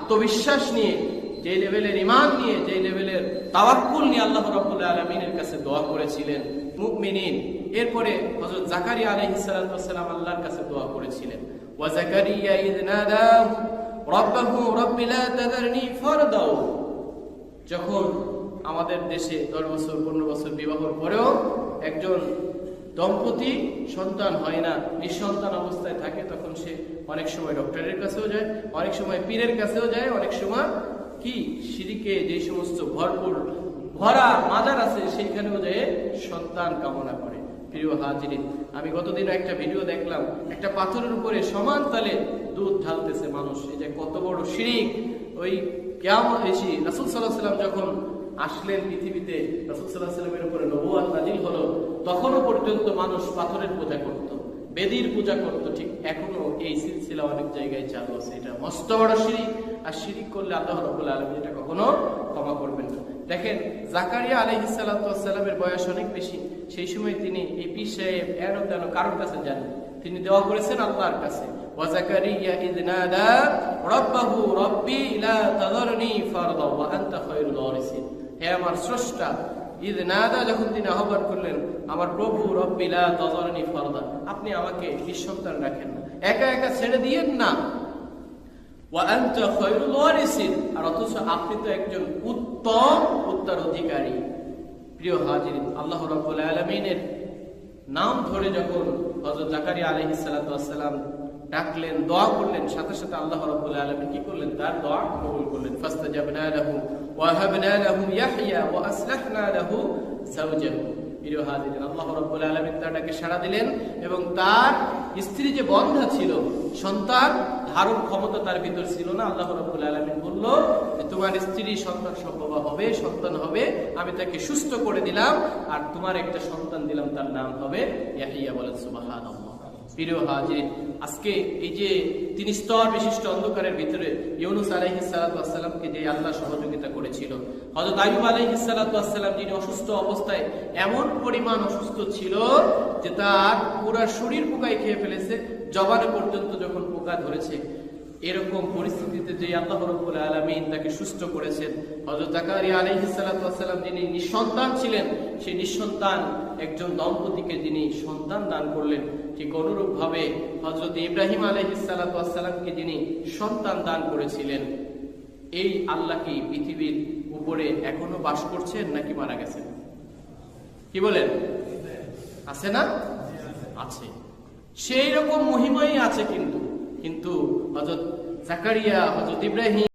আত্মবিশ্বাস নিয়ে, যে লেভেলের ইমান নিয়ে, যে লেভেলের তাওয়াক্কুল নিয়ে আল্লাহ রাব্বুল আলামিনের কাছে দোয়া করেছিলেন মুমিনিন। এরপরে হযরত জাকারিয়া আলাইহিস সালাতু ওয়াসসালাম আল্লাহর কাছে দোয়া করেছিলেন। ওয়া জাকারিয়া ইয নাদাহু, রাব্বাহু রাব্বি লা তাযারনি ফারদাও যখন আমাদের দেশে দশ বছর, পনেরো বছর বিবাহর পরেও একজন দম্পতি সন্তান হয় না, নিঃসন্তান অবস্থায় থাকে, তখন সে অনেক সময় ডক্টরের কাছেও যায়, অনেক সময় পীরের কাছেও যায়, অনেক সময় কি? সিঁড়িকে যে সমস্ত ভরপুর ভরা মাজার আছে, সেইখানেও যেয়ে সন্তান কামনা করে। প্রিয় হাজিরিন, আমি গতদিন একটা ভিডিও দেখলাম, একটা পাথরের উপরে সমান তালে দুধ ঢালতেছে মানুষ, এই যে কত বড় শিরিক ওই কেমন এসি রাসুল সাল্লাহ সাল্লাম যখন আসলেন পৃথিবীতে, রাসুল সাল্লাহ সাল্লামের উপরে নবুয়াত নাজিল হলো, তখনও পর্যন্ত মানুষ পাথরের পূজা করত, বেদির পূজা করত, ঠিক এখনও এই সিলসিলা অনেক জায়গায় চালু আছে। এটা মস্ত বড় সিঁড়ি, আর সিঁড়ি করলে আল্লাহ রবুল আলম এটা কখনো ক্ষমা করবেন না। দেখেন, জাকারিয়া আলহ ইসালাতামের বয়স অনেক বেশি, সেই সময় তিনি এই পীর সাহেব এন তেন কারোর কাছে জানেন তিনি দেওয়া করেছেন আল্লাহর কাছে হে আমার স্রষ্টা আহ্বান করলেন, আমার প্রভু তাযারনি আপনি আমাকে নিঃসন্তান রাখেন না। একা একা ছেড়ে দিয়েন না। আর অথচ আপনি তো একজন উত্তম উত্তরাধিকারী। প্রিয় হাজিরিন, আল্লাহ রাব্বুল আলামিনের নাম ধরে যখন হযরত জাকারিয়া আলাইহিস সালাতু ডাকলেন, দোয়া করলেন, সাথে সাথে আল্লাহ রাব্বুল আলামিন কি করলেন? তার দোয়া কবুল করলেন। ফাস্তাজাবনা লাহু আল্লাহ সাড়া দিলেন এবং তার স্ত্রী যে বন্ধা ছিল, সন্তান ধারণ ক্ষমতা তার ভিতর ছিল না। আল্লাহ রাব্বুল আলামিন বলল যে, তোমার স্ত্রী সন্তান সম্ভব হবে, সন্তান হবে, আমি তাকে সুস্থ করে দিলাম, আর তোমার একটা সন্তান দিলাম, তার নাম হবে ইয়াহিয়া। বলেন, সুবহানাল্লাহ। প্রিয় হাজির আজকে এই যে স্তর বিশিষ্ট অন্ধকারের ভিতরে ইউনুস আলহিসালামকে যে আল্লাহ সহযোগিতা করেছিল হজরত আইয়ুব আলহিসালাম যিনি অসুস্থ অবস্থায় এমন পরিমাণ অসুস্থ ছিল যে তার পুরা শরীর পোকায় খেয়ে ফেলেছে, জবানে পর্যন্ত যখন পোকা ধরেছে এরকম পরিস্থিতিতে যে আল্লাহ রব্বুল আলমিন তাকে সুস্থ করেছেন হজরত জাকারিয়া আলাইহিস সালাতাম যিনি নিঃসন্তান ছিলেন, সেই নিঃসন্তান একজন দম্পতিকে যিনি সন্তান দান করলেন। ঠিক অনুরূপ ভাবে হজরত ইব্রাহিম আলহিসাল্লামকে যিনি সন্তান দান করেছিলেন, এই আল্লাহ কি পৃথিবীর উপরে এখনও বাস করছেন নাকি মারা গেছেন? কি বলেন? আছে না? আছে। সেই রকম মহিমাই আছে কিন্তু। কিন্তু হজরত জাকারিয়া হজরত ইব্রাহিম